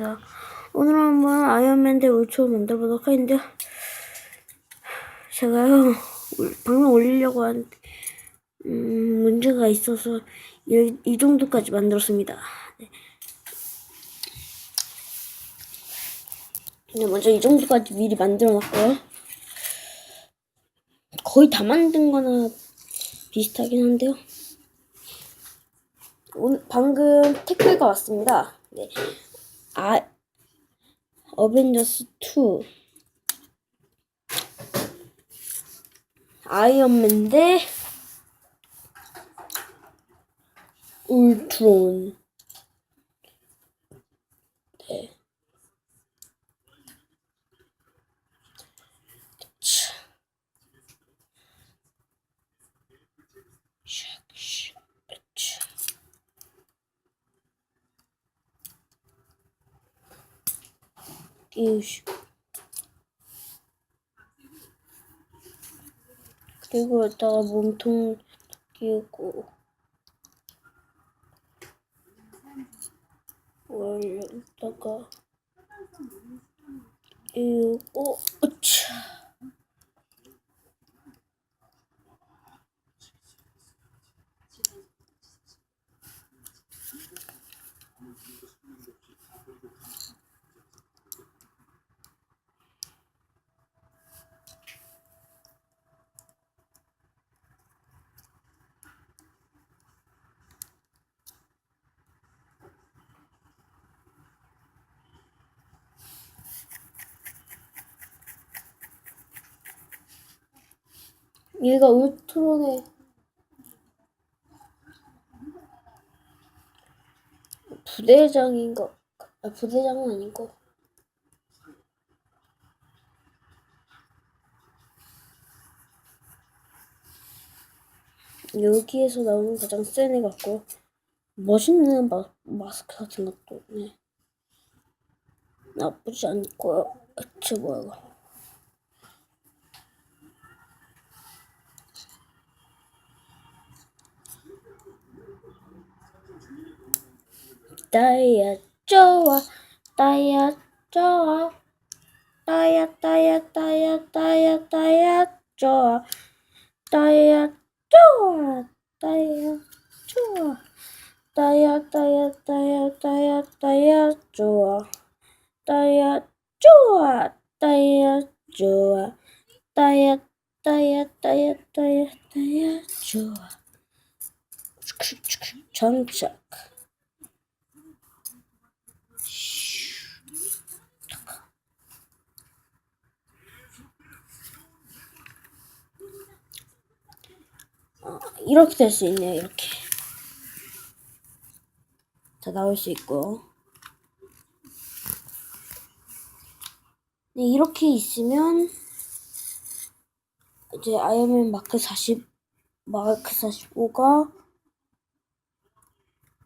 반갑습니다. 오늘 한번 아이언맨 대 울트로 만들어보도록 하는데요. 제가요, 올- 방송 올리려고 한, 음, 문제가 있어서 이, 이 정도까지 만들었습니다. 네. 네, 먼저 이 정도까지 미리 만들어 놨고요. 거의 다 만든 거나 비슷하긴 한데요. 오늘 방금 태클가 왔습니다. 네. 아, 어벤져스 2. 아이언맨 대 울트론. 네. 차. 샥, 샥, 차. 끼우시고 그리고 여기다가 몸통 끼우고 여기다가 끼우고 으차 얘가 울트론의 부대장인 거, 아, 부대장은 아니고, 여기에서 나오는 가장 센 애 같고, 멋있는 마, 마스크 같은 것도, 네. 나쁘지 않고요. 저 뭐야. 따야 좋아 따야 좋아 따야 따야 따야 따야 따야 좋아 따야 좋아 따야 좋아 따야 따야 따야 따야 따야 좋아 따야 좋아 따야 좋아 따야 따야 따야 따야 따야 좋아 장착 이렇게 될 수 있네요. 이렇게 다 나올 수 있고요. 네, 이렇게 있으면 이제 아이언맨 마크 40 마크 45가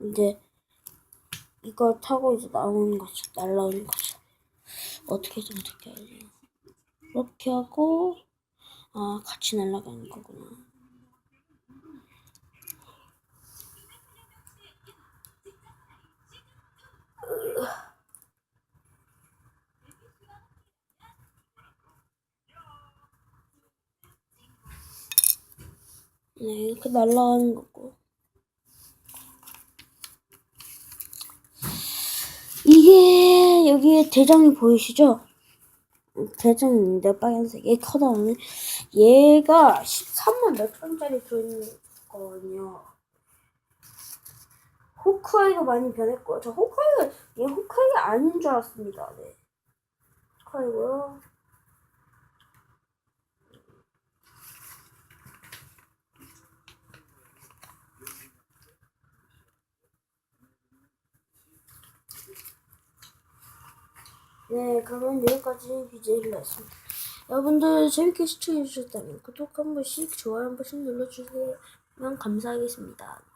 이제 이걸 타고 이제 나오는 거죠. 날라오는 거죠. 어떻게 해서 어떻게 해야지? 이렇게 하고 아 같이 날아가는 거구나. 네, 이렇게 날아가는 거고. 이게 여기에 대장이 보이시죠? 대장이 있는데 빨간색 얘 커다란 얘가 13만 몇 천짜리 들어있는 거거든요. 호크아이가 많이 변했고요. 저 호크아이가 얘 호크아이가 아닌 줄 알았습니다. 네. 호크아이고요. 네, 그러면 여기까지 BJ를 했습니다. 여러분들 재밌게 시청해주셨다면 구독 한 번씩, 좋아요 한 번씩 눌러주시면 감사하겠습니다.